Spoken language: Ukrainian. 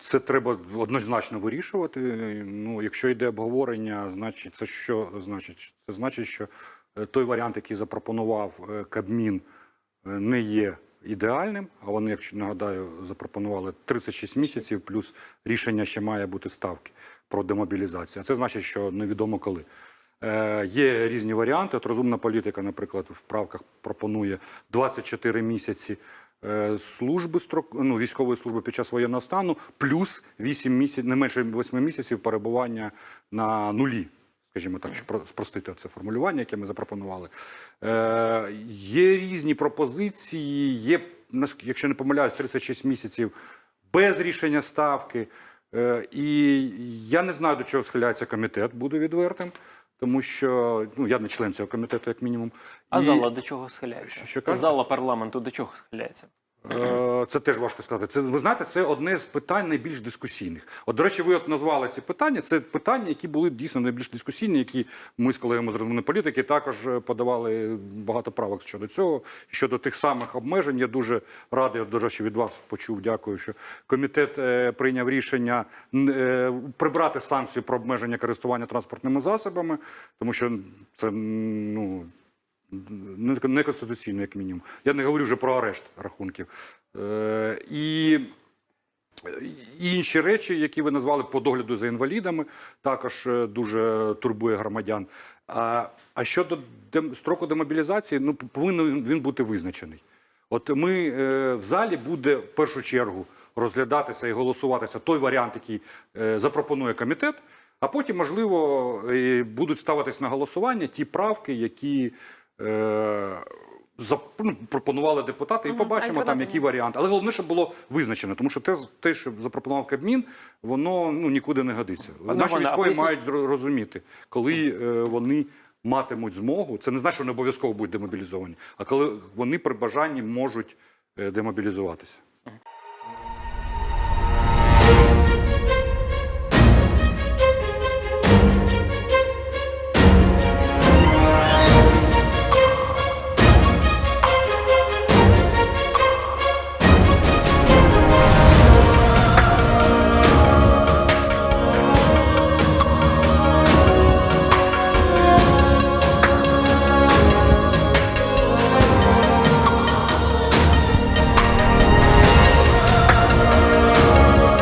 Це треба однозначно вирішувати. Ну, якщо йде обговорення, значить це що значить? Це значить, що е, той варіант, який запропонував е, Кабмін, е, не є ідеальним. А вони, якщо нагадаю, запропонували 36 місяців, плюс рішення ще має бути ставки про демобілізацію. А це значить, що невідомо коли. Е, є різні варіанти. От розумна політика, наприклад, в правках пропонує 24 місяці служби строк, ну, військової служби під час воєнного стану, плюс 8 місяців, не менше 8 місяців перебування на нулі. Скажімо так, щоб спростити це формулювання, яке ми запропонували. Е, є різні пропозиції, є, якщо не помиляюсь, 36 місяців без рішення ставки. Е, і я не знаю, до чого схиляється комітет, буду відвертим, тому що ну, я не член цього комітету, як мінімум. А І- зала до чого схиляється? Що- що зала парламенту до чого схиляється? Е, Це теж важко сказати. Це ви знаєте, це одне з питань найбільш дискусійних. От, до речі, ви от назвали ці питання. Це питання, які були дійсно найбільш дискусійні, які ми з колегами з розумної політики також е, подавали багато правок щодо цього. Щодо тих самих обмежень. Я дуже радий, от, до речі, від вас почув. Дякую, що комітет е, прийняв рішення прибрати санкцію про обмеження користування транспортними засобами, тому що це ну. Не- неконституційно, як мінімум. Я не говорю вже про арешт рахунків. Е, і інші речі, які ви назвали по догляду за інвалідами, також е, дуже турбує громадян. А, щодо строку демобілізації, ну повинен він бути визначений. От ми е, в залі буде в першу чергу розглядатися і голосуватися той варіант, який запропонує комітет. А потім, можливо, будуть ставитись на голосування ті правки, які пропонували депутати, і побачимо там, які варіанти. Але головне, щоб було визначено, тому що те, те що запропонував Кабмін, воно ну, нікуди не годиться. Пане Наші військові поясніть- мають розуміти, коли е, вони матимуть змогу, це не значить, що вони обов'язково будуть демобілізовані, а коли вони при бажанні можуть е, демобілізуватися.